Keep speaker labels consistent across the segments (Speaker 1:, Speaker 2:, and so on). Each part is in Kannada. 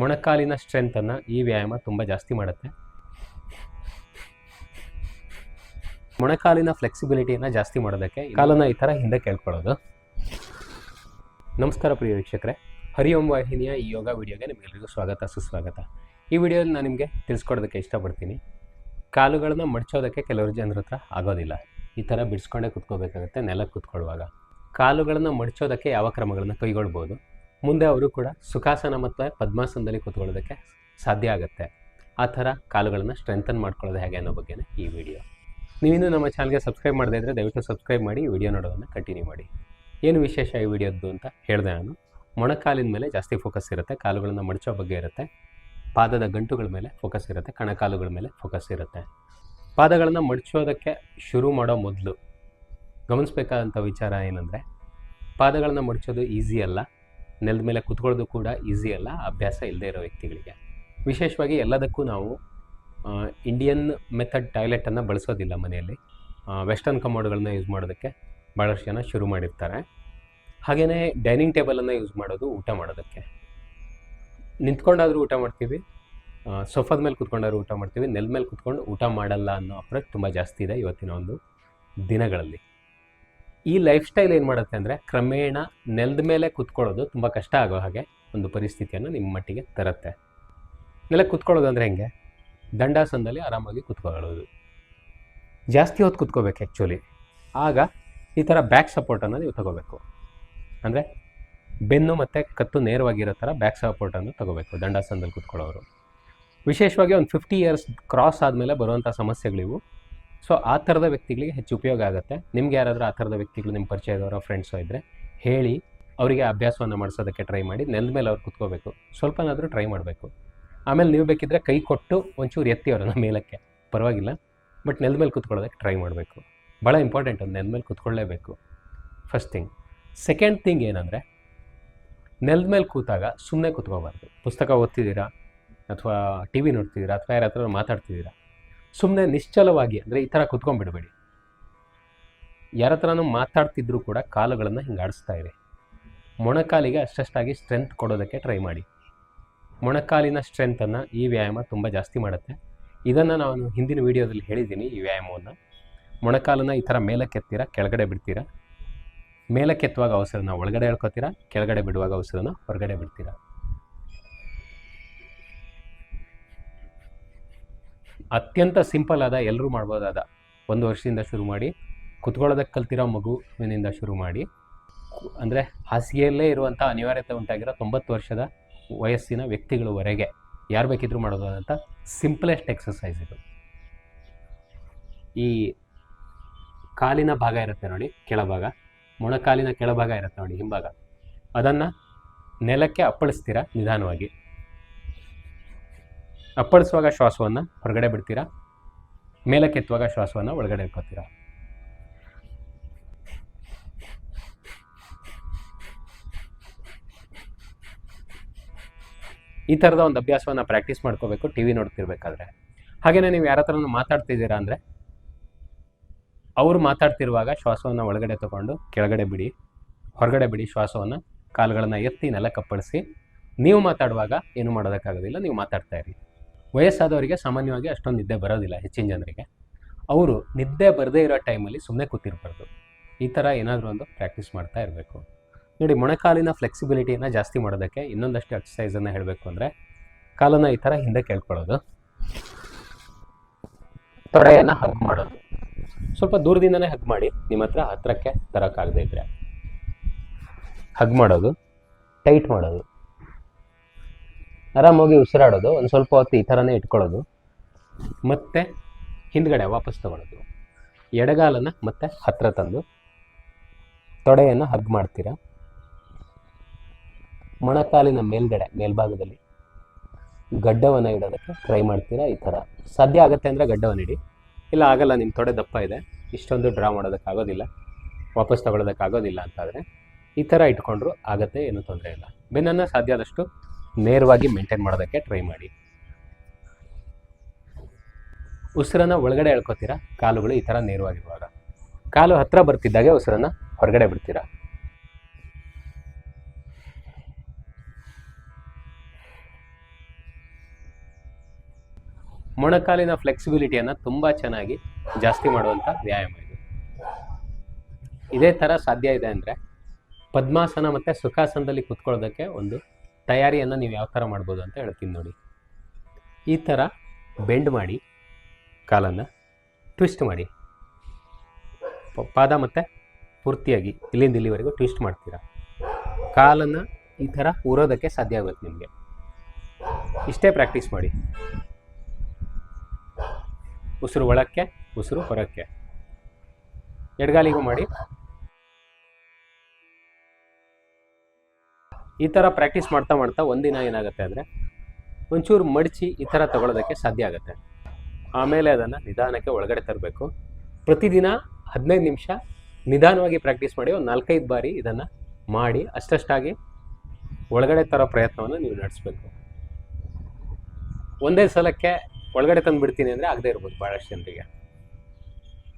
Speaker 1: ಮೊಣಕಾಲಿನ ಸ್ಟ್ರೆಂತನ್ನು ಈ ವ್ಯಾಯಾಮ ತುಂಬ ಜಾಸ್ತಿ ಮಾಡುತ್ತೆ. ಮೊಣಕಾಲಿನ ಫ್ಲೆಕ್ಸಿಬಿಲಿಟಿಯನ್ನು ಜಾಸ್ತಿ ಮಾಡೋದಕ್ಕೆ ಕಾಲನ್ನು ಈ ಥರ ಹಿಂದೆ ಕೇಳ್ಕೊಳ್ಳೋದು. ನಮಸ್ಕಾರ ಪ್ರಿಯ ವೀಕ್ಷಕರೇ. ಹರಿ ಓಂ ವಾಹಿನಿಯ ಈ ಯೋಗ ವಿಡಿಯೋಗೆ ನಿಮಗೆಲ್ಲರಿಗೂ ಸ್ವಾಗತ, ಸುಸ್ವಾಗತ. ಈ ವಿಡಿಯೋದಲ್ಲಿ ನಾನು ನಿಮಗೆ ತಿಳಿಸ್ಕೊಡೋದಕ್ಕೆ ಇಷ್ಟಪಡ್ತೀನಿ. ಕಾಲುಗಳನ್ನು ಮಡ್ಚೋದಕ್ಕೆ ಕೆಲವರು ಜನರ ಹತ್ರ ಆಗೋದಿಲ್ಲ. ಈ ಥರ ಬಿಡಿಸ್ಕೊಂಡೇ ಕುತ್ಕೋಬೇಕಾಗುತ್ತೆ ನೆಲಕ್ಕೆ ಕುತ್ಕೊಳ್ಳುವಾಗ. ಕಾಲುಗಳನ್ನು ಮಡಚೋದಕ್ಕೆ ಯಾವ ಕ್ರಮಗಳನ್ನು ಕೈಗೊಳ್ಬೋದು? ಮುಂದೆ ಅವರು ಕೂಡ ಸುಖಾಸನ ಮತ್ತು ಪದ್ಮಾಸನದಲ್ಲಿ ಕೂತ್ಕೊಳ್ಳೋದಕ್ಕೆ ಸಾಧ್ಯ ಆಗುತ್ತೆ. ಆ ಥರ ಕಾಲುಗಳನ್ನು ಸ್ಟ್ರೆಂಥನ್ ಮಾಡ್ಕೊಳ್ಳೋದು ಹೇಗೆ ಅನ್ನೋ ಬಗ್ಗೆನೇ ಈ ವಿಡಿಯೋ ನೀವಿನ್ನೂ ನಮ್ಮ ಚಾನಲ್ಗೆ ಸಬ್ಸ್ಕ್ರೈಬ್ ಮಾಡದೇ ಇದ್ದರೆ ದಯವಿಟ್ಟು ಸಬ್ಸ್ಕ್ರೈಬ್ ಮಾಡಿ ವಿಡಿಯೋ ನೋಡೋದನ್ನು ಕಂಟಿನ್ಯೂ ಮಾಡಿ. ಏನು ವಿಶೇಷ ಈ ವಿಡಿಯೋದ್ದು ಅಂತ ಹೇಳಿದೆ ನಾನು. ಮೊಣಕಾಲಿನ ಮೇಲೆ ಜಾಸ್ತಿ ಫೋಕಸ್ ಇರುತ್ತೆ, ಕಾಲುಗಳನ್ನು ಮಡಚೋ ಬಗ್ಗೆ ಇರುತ್ತೆ. ಪಾದದ ಗಂಟುಗಳ ಮೇಲೆ ಫೋಕಸ್ ಇರುತ್ತೆ, ಕಣಕಾಲುಗಳ ಮೇಲೆ ಫೋಕಸ್ ಇರುತ್ತೆ. ಪಾದಗಳನ್ನು ಮಡಚೋದಕ್ಕೆ ಶುರು ಮಾಡೋ ಮೊದಲು ಗಮನಿಸಬೇಕಾದಂಥ ವಿಚಾರ ಏನಂದರೆ, ಪಾದಗಳನ್ನು ಮಡಚೋದು ಈಸಿ ಅಲ್ಲ. ನೆಲದ ಮೇಲೆ ಕುತ್ಕೊಳ್ಳೋದು ಕೂಡ ಈಸಿ ಅಲ್ಲ, ಅಭ್ಯಾಸ ಇಲ್ಲದೆ ಇರೋ ವ್ಯಕ್ತಿಗಳಿಗೆ. ವಿಶೇಷವಾಗಿ ಎಲ್ಲದಕ್ಕೂ ನಾವು ಇಂಡಿಯನ್ ಮೆಥಡ್ ಟಾಯ್ಲೆಟನ್ನು ಬಳಸೋದಿಲ್ಲ ಮನೆಯಲ್ಲಿ. ವೆಸ್ಟರ್ನ್ ಕಮೋಡ್ಗಳನ್ನ ಯೂಸ್ ಮಾಡೋದಕ್ಕೆ ಭಾಳಷ್ಟು ಜನ ಶುರು ಮಾಡಿರ್ತಾರೆ. ಹಾಗೆಯೇ ಡೈನಿಂಗ್ ಟೇಬಲನ್ನು ಯೂಸ್ ಮಾಡೋದು ಊಟ ಮಾಡೋದಕ್ಕೆ. ನಿಂತ್ಕೊಂಡಾದರೂ ಊಟ ಮಾಡ್ತೀವಿ. ಸೋಫಾದ ಮೇಲೆ ಕುತ್ಕೊಂಡಾದ್ರೂ ಊಟ ಮಾಡ್ತೀವಿ. ನೆಲದ ಮೇಲೆ ಕುತ್ಕೊಂಡು ಊಟ ಮಾಡಲ್ಲ ಅನ್ನೋ ಅಪ್ರೋಚ್ ತುಂಬ ಜಾಸ್ತಿ ಇದೆ ಇವತ್ತಿನ ಒಂದು ದಿನಗಳಲ್ಲಿ. ಈ ಲೈಫ್ ಸ್ಟೈಲ್ ಏನು ಮಾಡುತ್ತೆ ಅಂದರೆ ಕ್ರಮೇಣ ನೆಲದ ಮೇಲೆ ಕುತ್ಕೊಳ್ಳೋದು ತುಂಬ ಕಷ್ಟ ಆಗೋ ಹಾಗೆ ಒಂದು ಪರಿಸ್ಥಿತಿಯನ್ನು ನಿಮ್ಮ ಮಟ್ಟಿಗೆ ತರುತ್ತೆ. ನೆಲ ಕುತ್ಕೊಳ್ಳೋದು ಅಂದರೆ ಹೆಂಗೆ? ದಂಡಾಸನದಲ್ಲಿ ಆರಾಮಾಗಿ ಕುತ್ಕೊಳ್ಳೋದು. ಜಾಸ್ತಿ ಹೊತ್ತು ಕುತ್ಕೋಬೇಕು ಆ್ಯಕ್ಚುಲಿ ಆಗ ಈ ಥರ ಬ್ಯಾಕ್ ಸಪೋರ್ಟನ್ನು ನೀವು ತಗೋಬೇಕು. ಅಂದರೆ ಬೆನ್ನು ಮತ್ತು ಕತ್ತು ನೇರವಾಗಿರೋ ಥರ ಬ್ಯಾಕ್ ಸಪೋರ್ಟನ್ನು ತಗೋಬೇಕು ದಂಡಾಸನದಲ್ಲಿ ಕುತ್ಕೊಳ್ಳೋರು. ವಿಶೇಷವಾಗಿ ಒಂದು ಫಿಫ್ಟಿ ಇಯರ್ಸ್ ಕ್ರಾಸ್ ಆದಮೇಲೆ ಬರುವಂಥ ಸಮಸ್ಯೆಗಳಿವು ಸೊ ಆ ಥರದ ವ್ಯಕ್ತಿಗಳಿಗೆ ಹೆಚ್ಚು ಉಪಯೋಗ ಆಗುತ್ತೆ. ನಿಮ್ಗೆ ಯಾರಾದರೂ ಆ ಥರದ ವ್ಯಕ್ತಿಗಳು ನಿಮ್ಮ ಪರಿಚಯದವರ ಫ್ರೆಂಡ್ಸು ಇದ್ದರೆ ಹೇಳಿ ಅವರಿಗೆ ಅಭ್ಯಾಸವನ್ನು ಮಾಡಿಸೋದಕ್ಕೆ ಟ್ರೈ ಮಾಡಿ, ನೆಲದ ಮೇಲೆ ಅವ್ರು ಕುತ್ಕೋಬೇಕು. ಸ್ವಲ್ಪನಾದರೂ ಟ್ರೈ ಮಾಡಬೇಕು. ಆಮೇಲೆ ನೀವು ಬೇಕಿದ್ದರೆ ಕೈ ಕೊಟ್ಟು ಒಂಚೂರು ಎತ್ತಿ ಅವರನ್ನು ಮೇಲಕ್ಕೆ. ಪರವಾಗಿಲ್ಲ. ಬಟ್ ನೆಲದ ಮೇಲೆ ಕುತ್ಕೊಳ್ಳೋದಕ್ಕೆ ಟ್ರೈ ಮಾಡಬೇಕು. ಭಾಳ ಇಂಪಾರ್ಟೆಂಟ್ ಅದು, ನೆಲದ ಮೇಲೆ ಕುತ್ಕೊಳ್ಳೇಬೇಕು. ಫಸ್ಟ್ ಥಿಂಗ್ ಸೆಕೆಂಡ್ ಥಿಂಗ್ ಏನಂದರೆ, ನೆಲದ ಮೇಲೆ ಕೂತಾಗ ಸುಮ್ಮನೆ ಕುತ್ಕೋಬಾರ್ದು. ಪುಸ್ತಕ ಓದ್ತಿದ್ದೀರಾ? ಅಥವಾ ಟಿ ವಿ ನೋಡ್ತಿದ್ದೀರಾ? ಅಥವಾ ಯಾರ ಹತ್ರ ಮಾತಾಡ್ತಿದ್ದೀರಾ? ಸುಮ್ಮನೆ ನಿಶ್ಚಲವಾಗಿ, ಅಂದರೆ ಈ ಥರ ಕುತ್ಕೊಂಡ್ಬಿಡಬೇಡಿ. ಯಾರ ಹತ್ರನೂ ಮಾತಾಡ್ತಿದ್ರೂ ಕೂಡ ಕಾಲುಗಳನ್ನು ಹಿಂಗೆ ಆಡಿಸ್ತಾ ಇರಿ. ಮೊಣಕಾಲಿಗೆ ಅಷ್ಟಷ್ಟಾಗಿ ಸ್ಟ್ರೆಂತ್ ಕೊಡೋದಕ್ಕೆ ಟ್ರೈ ಮಾಡಿ. ಮೊಣಕಾಲಿನ ಸ್ಟ್ರೆಂತನ್ನು ಈ ವ್ಯಾಯಾಮ ತುಂಬ ಜಾಸ್ತಿ ಮಾಡುತ್ತೆ. ಇದನ್ನು ನಾನು ಹಿಂದಿನ ವೀಡಿಯೋದಲ್ಲಿ ಹೇಳಿದ್ದೀನಿ, ಈ ವ್ಯಾಯಾಮವನ್ನು. ಮೊಣಕಾಲನ್ನು ಈ ಥರ ಮೇಲಕ್ಕೆತ್ತೀರಾ, ಕೆಳಗಡೆ ಬಿಡ್ತೀರಾ? ಮೇಲಕ್ಕೆತ್ತುವಾಗ ಅವಸರನ ಒಳಗಡೆ ಹೇಳ್ಕೊತೀರಾ ಕೆಳಗಡೆ ಬಿಡುವಾಗ ಅವಸರನ ಹೊರಗಡೆ ಬಿಡ್ತೀರಾ? ಅತ್ಯಂತ ಸಿಂಪಲ್ ಆದ ಎಲ್ಲರೂ ಮಾಡ್ಬೋದಾದ ಒಂದು ವರ್ಷದಿಂದ ಶುರು ಮಾಡಿ, ಕುತ್ಕೊಳ್ಳೋದಕ್ಕೆ ಕಲ್ತಿರೋ ಮಗುವಿನಿಂದ ಶುರು ಮಾಡಿ ಅಂದರೆ ಹಾಸಿಗೆಯಲ್ಲೇ ಇರುವಂಥ ಅನಿವಾರ್ಯತೆ ಉಂಟಾಗಿರೋ ತೊಂಬತ್ತು ವರ್ಷದ ವಯಸ್ಸಿನ ವ್ಯಕ್ತಿಗಳವರೆಗೆ ಯಾರು ಬೇಕಿದ್ರು ಮಾಡೋದಾದಂಥ ಸಿಂಪ್ಲೆಸ್ಟ್ ಎಕ್ಸಸೈಸ್ ಇದು. ಈ ಕಾಲಿನ ಭಾಗ ಇರುತ್ತೆ ನೋಡಿ, ಕೆಳಭಾಗ. ಮೊಣಕಾಲಿನ ಕೆಳಭಾಗ ಇರುತ್ತೆ ನೋಡಿ, ಹಿಂಭಾಗ. ಅದನ್ನು ನೆಲಕ್ಕೆ ಅಪ್ಪಳಿಸ್ತೀರಾ ನಿಧಾನವಾಗಿ. ಅಪ್ಪಳಿಸುವಾಗ ಶ್ವಾಸವನ್ನು ಹೊರಗಡೆ ಬಿಡ್ತೀರಾ? ಮೇಲಕ್ಕೆತ್ತುವಾಗ ಶ್ವಾಸವನ್ನು ಒಳಗಡೆ ಇಟ್ಕೋತೀರಾ ಈ ಥರದ ಒಂದು ಅಭ್ಯಾಸವನ್ನು ಪ್ರಾಕ್ಟೀಸ್ ಮಾಡ್ಕೋಬೇಕು ಟಿ ವಿ ನೋಡ್ತಿರ್ಬೇಕಾದ್ರೆ. ಹಾಗೆಯೇ ನೀವು ಯಾರ ಹತ್ರನೂ ಮಾತಾಡ್ತಿದ್ದೀರಾ ಅಂದರೆ, ಅವರು ಮಾತಾಡ್ತಿರುವಾಗ ಶ್ವಾಸವನ್ನು ಒಳಗಡೆ ತಗೊಂಡು ಕೆಳಗಡೆ ಬಿಡಿ. ಹೊರಗಡೆ ಬಿಡಿ ಶ್ವಾಸವನ್ನು. ಕಾಲುಗಳನ್ನು ಎತ್ತಿ ನೆಲ ಕಪ್ಪಳಿಸಿ ನೀವು ಮಾತಾಡುವಾಗ ಏನು ಮಾಡೋದಕ್ಕಾಗೋದಿಲ್ಲ, ನೀವು ಮಾತಾಡ್ತಾ ಇರಿ. ವಯಸ್ಸಾದವರಿಗೆ ಸಾಮಾನ್ಯವಾಗಿ ಅಷ್ಟೊಂದು ನಿದ್ದೆ ಬರೋದಿಲ್ಲ ಹೆಚ್ಚಿನ ಜನರಿಗೆ. ಅವರು ನಿದ್ದೆ ಬರದೇ ಇರೋ ಟೈಮಲ್ಲಿ ಸುಮ್ಮನೆ ಕೂತಿರ್ಬಾರ್ದು. ಈ ಥರ ಏನಾದರೂ ಒಂದು ಪ್ರಾಕ್ಟೀಸ್ ಮಾಡ್ತಾ ಇರಬೇಕು. ನೋಡಿ, ಮೊಣಕಾಲಿನ ಫ್ಲೆಕ್ಸಿಬಿಲಿಟಿಯನ್ನು ಜಾಸ್ತಿ ಮಾಡೋದಕ್ಕೆ ಇನ್ನೊಂದಷ್ಟು ಎಕ್ಸಸೈಸನ್ನು ಹೇಳಬೇಕು ಅಂದರೆ ಕಾಲನ್ನು ಈ ಥರ ಹಿಂದೆ ಕೇಳ್ಕೊಳ್ಳೋದು. ತೊಡೆಯನ್ನು ಹಗ್ ಮಾಡೋದು. ಸ್ವಲ್ಪ ದೂರದಿಂದನೇ ಹಗ್ ಮಾಡಿ ನಿಮ್ಮ ಹತ್ರ ಹತ್ರಕ್ಕೆ ತರೋಕ್ಕಾಗದೇ ಇದ್ರೆ. ಹಗ್ ಮಾಡೋದು ಟೈಟ್ ಮಾಡೋದು. ಆರಾಮಾಗಿ ಉಸಿರಾಡೋದು, ಒಂದು ಸ್ವಲ್ಪ ಹೊತ್ತು ಈ ಥರನೇ ಇಟ್ಕೊಳ್ಳೋದು, ಮತ್ತೆ ಹಿಂದ್ಗಡೆ ವಾಪಸ್ ತಗೊಳ್ಳೋದು ಎಡಗಾಲನ್ನ ಮತ್ತೆ ಹತ್ರ ತಂದು, ತೊಡೆಯನ್ನು ಹಗ್ ಮಾಡ್ತೀರಾ? ಮೊಣಕಾಲಿನ ಮೇಲ್ಗಡೆ, ಮೇಲ್ಭಾಗದಲ್ಲಿ ಗಡ್ಡವನ್ನು ಇಡೋದಕ್ಕೆ ಟ್ರೈ ಮಾಡ್ತೀರಾ ಈ ಥರ? ಸಾಧ್ಯ ಆಗುತ್ತೆ ಅಂದರೆ ಗಡ್ಡವನ್ನು ಇಡಿ. ಇಲ್ಲ ಆಗಲ್ಲ ನಿಮ್ಮ ತೊಡೆ ದಪ್ಪ ಇದೆ, ಇಷ್ಟೊಂದು ಡ್ರಾ ಮಾಡೋದಕ್ಕಾಗೋದಿಲ್ಲ ವಾಪಸ್ ತಗೊಳ್ಳೋದಕ್ಕಾಗೋದಿಲ್ಲ ಅಂತಾದರೆ ಈ ಥರ ಇಟ್ಕೊಂಡ್ರು ಆಗತ್ತೆ, ಏನೂ ತೊಂದರೆ ಇಲ್ಲ. ಬೆನ್ನನ್ನು ಸಾಧ್ಯ ಆದಷ್ಟು ನೇರವಾಗಿ ಮೇಂಟೈನ್ ಮಾಡೋದಕ್ಕೆ ಟ್ರೈ ಮಾಡಿ. ಉಸಿರನ್ನು ಒಳಗಡೆ ಎಳ್ಕೊತೀರಾ? ಕಾಲುಗಳು ಈ ಥರ ನೇರವಾಗಿರುವಾಗ. ಕಾಲು ಹತ್ರ ಬರ್ತಿದ್ದಾಗೆ ಉಸಿರನ್ನು ಹೊರಗಡೆ ಬಿಡ್ತೀರಾ? ಮೊಣಕಾಲಿನ ಫ್ಲೆಕ್ಸಿಬಿಲಿಟಿಯನ್ನು ತುಂಬ ಚೆನ್ನಾಗಿ ಜಾಸ್ತಿ ಮಾಡುವಂಥ ವ್ಯಾಯಾಮ ಇದು. ಇದೇ ಥರ ಸಾಧ್ಯ ಇದೆ ಅಂದರೆ ಪದ್ಮಾಸನ ಮತ್ತು ಸುಖಾಸನದಲ್ಲಿ ಕೂತ್ಕೊಳ್ಳೋದಕ್ಕೆ ಒಂದು ತಯಾರಿಯನ್ನು ನೀವು ಯಾವ ಥರ ಮಾಡ್ಬೋದು ಅಂತ ಹೇಳ್ತೀನಿ ನೋಡಿ. ಈ ಥರ ಬೆಂಡ್ ಮಾಡಿ, ಕಾಲನ್ನು ಟ್ವಿಸ್ಟ್ ಮಾಡಿ. ಪಾದ ಮತ್ತು ಪೂರ್ತಿಯಾಗಿ ಇಲ್ಲಿಂದ ಇಲ್ಲಿವರೆಗೂ ಟ್ವಿಸ್ಟ್ ಮಾಡ್ತೀರಾ? ಕಾಲನ್ನು ಈ ಥರ ಊರೋದಕ್ಕೆ ಸಾಧ್ಯ ಆಗುತ್ತೆ ನಿಮಗೆ. ಇಷ್ಟೇ ಪ್ರಾಕ್ಟೀಸ್ ಮಾಡಿ. ಉಸಿರು ಒಳಕ್ಕೆ, ಉಸಿರು ಹೊರಕ್ಕೆ. ಎಡಗಾಲಿಗೂ ಮಾಡಿ ಈ ಥರ ಪ್ರಾಕ್ಟೀಸ್ ಮಾಡ್ತಾ ಮಾಡ್ತಾ ಒಂದಿನ ಏನಾಗುತ್ತೆ ಅಂದರೆ ಒಂಚೂರು ಮಡಚಿ ಈ ಥರ ತಗೊಳ್ಳೋದಕ್ಕೆ ಸಾಧ್ಯ ಆಗುತ್ತೆ. ಆಮೇಲೆ ಅದನ್ನು ನಿಧಾನಕ್ಕೆ ಒಳಗಡೆ ತರಬೇಕು. ಪ್ರತಿದಿನ ಹದಿನೈದು ನಿಮಿಷ ನಿಧಾನವಾಗಿ ಪ್ರಾಕ್ಟೀಸ್ ಮಾಡಿ ಒಂದು ನಾಲ್ಕೈದು ಬಾರಿ ಇದನ್ನು ಮಾಡಿ ಅಷ್ಟಷ್ಟಾಗಿ ಒಳಗಡೆ ತರೋ ಪ್ರಯತ್ನವನ್ನು ನೀವು ನಡೆಸಬೇಕು. ಒಂದೇ ಸಲಕ್ಕೆ ಒಳಗಡೆ ತಂದು ಬಿಡ್ತೀನಿ ಅಂದರೆ ಆಗದೆ ಇರ್ಬೋದು ಭಾಳಷ್ಟು ಜನರಿಗೆ.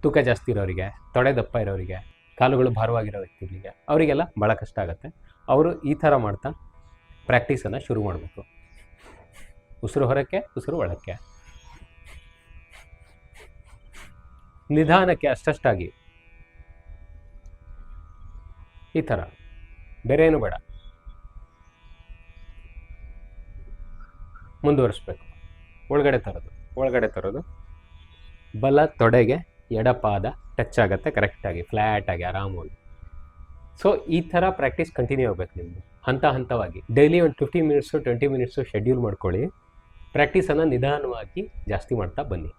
Speaker 1: ತೂಕ ಜಾಸ್ತಿ ಇರೋರಿಗೆ, ತೊಡೆ ದಪ್ಪ ಇರೋರಿಗೆ, ಕಾಲುಗಳು ಭಾರವಾಗಿರೋ ವ್ಯಕ್ತಿಗಳಿಗೆ, ಅವರಿಗೆಲ್ಲ ಭಾಳ ಕಷ್ಟ ಆಗುತ್ತೆ. ಅವರು ಈ ಥರ ಮಾಡ್ತಾ ಪ್ರಾಕ್ಟೀಸನ್ನು ಶುರು ಮಾಡಬೇಕು. ಉಸಿರು ಹೊರಕ್ಕೆ, ಉಸಿರು ಒಳಕ್ಕೆ. ನಿಧಾನಕ್ಕೆ ಅಷ್ಟಷ್ಟಾಗಿ. ಈ ಥರ. ಬೇರೆ ಏನು ಬೇಡ. ಮುಂದುವರಿಸ್ಬೇಕು. ಒಳಗಡೆ ತರೋದು. ಒಳಗಡೆ ತರೋದು. ಬಲ, ತೊಡೆಗೆ ಎಡಪಾದ ಟಚ್ ಆಗುತ್ತೆ ಕರೆಕ್ಟಾಗಿ ಫ್ಲ್ಯಾಟಾಗಿ ಆರಾಮಾಗಿ. ಸೊ ಈ ಥರ ಪ್ರಾಕ್ಟೀಸ್ ಕಂಟಿನ್ಯೂ ಆಗಬೇಕು ನಿಮ್ಮದು ಹಂತ ಹಂತವಾಗಿ. ಡೈಲಿ ಒಂದು fifty minutes twenty minutes schedule ಮಾಡ್ಕೊಳ್ಳಿ. ಪ್ರಾಕ್ಟೀಸನ್ನು ನಿಧಾನವಾಗಿ ಜಾಸ್ತಿ ಮಾಡ್ತಾ ಬನ್ನಿ.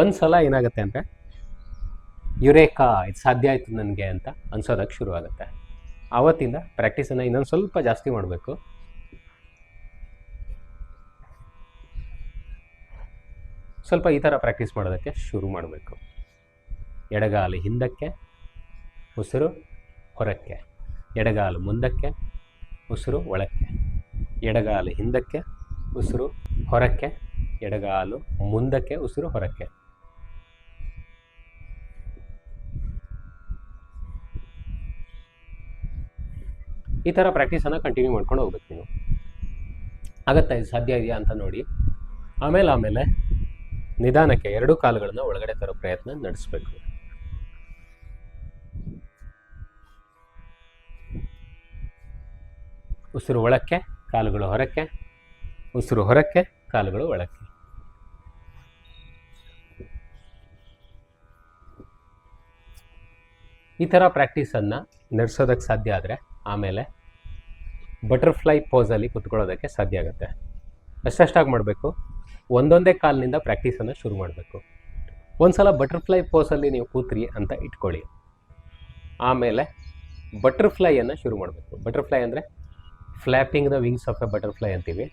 Speaker 1: ಒಂದು ಸಲ ಏನಾಗುತ್ತೆ ಅಂದರೆ, ಯುರೇಕಾ, ಇದು ಸಾಧ್ಯ ಆಯಿತು ನನಗೆ ಅಂತ ಅನ್ಸೋದಕ್ಕೆ ಶುರು ಆಗುತ್ತೆ ಆವತ್ತಿಂದ ಪ್ರಾಕ್ಟೀಸನ್ನು ಇನ್ನೊಂದು ಸ್ವಲ್ಪ ಜಾಸ್ತಿ ಮಾಡಬೇಕು. ಸ್ವಲ್ಪ ಈ ಥರ ಪ್ರಾಕ್ಟೀಸ್ ಮಾಡೋದಕ್ಕೆ ಶುರು ಮಾಡಬೇಕು. ಎಡಗಾಲು ಹಿಂದಕ್ಕೆ, ಉಸಿರು ಹೊರಕ್ಕೆ, ಎಡಗಾಲು ಮುಂದಕ್ಕೆ, ಉಸಿರು ಒಳಕ್ಕೆ. ಎಡಗಾಲು ಹಿಂದಕ್ಕೆ, ಉಸಿರು ಹೊರಕ್ಕೆ. ಎಡಗಾಲು ಮುಂದಕ್ಕೆ, ಉಸಿರು ಹೊರಕ್ಕೆ. ಈ ಥರ ಪ್ರಾಕ್ಟೀಸನ್ನು ಕಂಟಿನ್ಯೂ ಮಾಡ್ಕೊಂಡು ಹೋಗ್ಬೇಕು ನೀವು. ಆಗತ್ತಾ ಇದು ಸಾಧ್ಯ ಇದೆಯಾ ಅಂತ ನೋಡಿ. ಆಮೇಲೆ ಆಮೇಲೆ ನಿಧಾನಕ್ಕೆ ಎರಡೂ ಕಾಲುಗಳನ್ನು ಒಳಗಡೆ ತರೋ ಪ್ರಯತ್ನ ನಡೆಸಬೇಕು. ಉಸಿರು ಒಳಕ್ಕೆ, ಕಾಲುಗಳು ಹೊರಕ್ಕೆ, ಉಸಿರು ಹೊರಕ್ಕೆ, ಕಾಲುಗಳು ಒಳಕ್ಕೆ. ಈ ಥರ ಪ್ರಾಕ್ಟೀಸನ್ನು ನಡೆಸೋದಕ್ಕೆ ಸಾಧ್ಯ ಆದರೆ ಆಮೇಲೆ ಬಟರ್ಫ್ಲೈ ಪೋಸಲ್ಲಿ ಕುತ್ಕೊಳ್ಳೋದಕ್ಕೆ ಸಾಧ್ಯ ಆಗುತ್ತೆ. ಅಷ್ಟಷ್ಟಾಗಿ ಮಾಡಬೇಕು? ಒಂದೊಂದೇ ಕಾಲಿನಿಂದ ಪ್ರಾಕ್ಟೀಸನ್ನು ಶುರು ಮಾಡಬೇಕು. ಒಂದು ಸಲ ಬಟರ್ಫ್ಲೈ ಪೋಸಲ್ಲಿ ನೀವು ಕೂತ್ರಿ ಅಂತ ಇಟ್ಕೊಳ್ಳಿ. ಆಮೇಲೆ ಬಟರ್ಫ್ಲೈಯನ್ನು ಶುರು ಮಾಡಬೇಕು. ಬಟರ್ಫ್ಲೈ ಅಂದರೆ flapping the wings of a butterfly ಅಂತೀವಿ.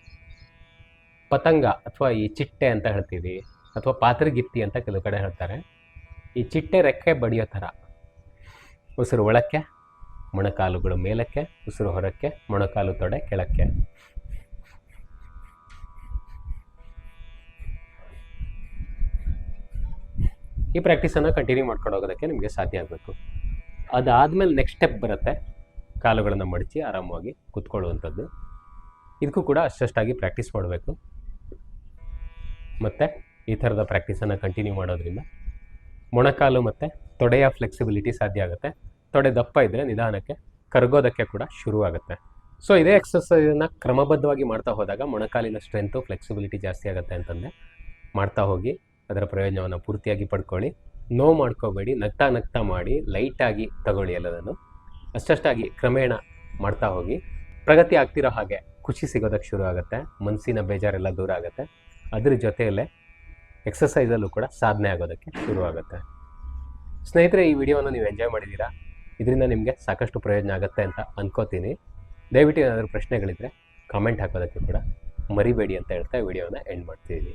Speaker 1: ಪತಂಗ ಅಥವಾ ಈ ಚಿಟ್ಟೆ ಅಂತ ಹೇಳ್ತೀವಿ, ಅಥವಾ ಪಾತ್ರಗಿತ್ತಿ ಅಂತ ಕೆಲವು ಕಡೆ ಹೇಳ್ತಾರೆ. ಈ ಚಿಟ್ಟೆ ರೆಕ್ಕೆ ಬಡಿಯೋ ಥರ. ಉಸಿರು ಒಳಕ್ಕೆ, ಮೊಣಕಾಲುಗಳು ಮೇಲಕ್ಕೆ, ಉಸಿರು ಹೊರಕ್ಕೆ, ಮೊಣಕಾಲು ತೊಡೆ ಕೆಳಕ್ಕೆ. ಈ ಪ್ರಾಕ್ಟೀಸನ್ನು ಕಂಟಿನ್ಯೂ ಮಾಡ್ಕೊಂಡು ಹೋಗೋದಕ್ಕೆ ನಿಮಗೆ ಸಾಧ್ಯ ಆಗಬೇಕು. ಅದಾದಮೇಲೆ ನೆಕ್ಸ್ಟ್ ಸ್ಟೆಪ್ ಬರುತ್ತೆ. ಕಾಲುಗಳನ್ನು ಮಡಚಿ ಆರಾಮವಾಗಿ ಕುತ್ಕೊಳ್ಳುವಂಥದ್ದು. ಇದಕ್ಕೂ ಕೂಡ ಅಷ್ಟಷ್ಟಾಗಿ ಪ್ರಾಕ್ಟೀಸ್ ಮಾಡಬೇಕು. ಮತ್ತು ಈ ಥರದ ಪ್ರಾಕ್ಟೀಸನ್ನು ಕಂಟಿನ್ಯೂ ಮಾಡೋದ್ರಿಂದ ಮೊಣಕಾಲು ಮತ್ತು ತೊಡೆಯ ಫ್ಲೆಕ್ಸಿಬಿಲಿಟಿ ಸಾಧ್ಯ ಆಗುತ್ತೆ. ತೊಡೆ ದಪ್ಪ ಇದ್ದರೆ ನಿಧಾನಕ್ಕೆ ಕರಗೋದಕ್ಕೆ ಕೂಡ ಶುರುವಾಗುತ್ತೆ ಸೊ ಇದೇ ಎಕ್ಸಸೈಸನ್ನು ಕ್ರಮಬದ್ಧವಾಗಿ ಮಾಡ್ತಾ ಹೋದಾಗ ಮೊಣಕಾಲಿನ ಸ್ಟ್ರೆಂತು ಫ್ಲೆಕ್ಸಿಬಿಲಿಟಿ ಜಾಸ್ತಿ ಆಗುತ್ತೆ ಅಂತಂದರೆ ಮಾಡ್ತಾ ಹೋಗಿ ಅದರ ಪ್ರಯೋಜನವನ್ನು ಪೂರ್ತಿಯಾಗಿ ಪಡ್ಕೊಳ್ಳಿ. ನೋವು ಮಾಡ್ಕೋಬೇಡಿ, ನಗ್ತಾ ನಗ್ತಾ ಮಾಡಿ ಲೈಟಾಗಿ ತಗೊಳ್ಳಿ ಎಲ್ಲದನ್ನು ಅಷ್ಟಷ್ಟಾಗಿ ಕ್ರಮೇಣ ಮಾಡ್ತಾ ಹೋಗಿ. ಪ್ರಗತಿ ಆಗ್ತಿರೋ ಹಾಗೆ ಖುಷಿ ಸಿಗೋದಕ್ಕೆ ಶುರು ಆಗುತ್ತೆ. ಮನಸ್ಸಿನ ಬೇಜಾರೆಲ್ಲ ದೂರ ಆಗುತ್ತೆ. ಅದ್ರ ಜೊತೆಯಲ್ಲೇ ಎಕ್ಸಸೈಸಲ್ಲೂ ಕೂಡ ಸಾಧನೆ ಆಗೋದಕ್ಕೆ ಶುರು ಆಗುತ್ತೆ. ಸ್ನೇಹಿತರೆ, ಈ ವಿಡಿಯೋವನ್ನು ನೀವು ಎಂಜಾಯ್ ಮಾಡಿದ್ದೀರಾ? ಇದರಿಂದ ನಿಮಗೆ ಸಾಕಷ್ಟು ಪ್ರಯೋಜನ ಆಗುತ್ತೆ ಅಂತ ಅನ್ಕೋತೀನಿ. ದಯವಿಟ್ಟು ಏನಾದರೂ ಪ್ರಶ್ನೆಗಳಿದ್ದರೆ ಕಾಮೆಂಟ್ ಹಾಕೋದಕ್ಕೆ ಕೂಡ ಮರಿಬೇಡಿ ಅಂತ ಹೇಳ್ತಾ ವಿಡಿಯೋನ ಎಂಡ್ ಮಾಡ್ತಿದ್ದೀನಿ.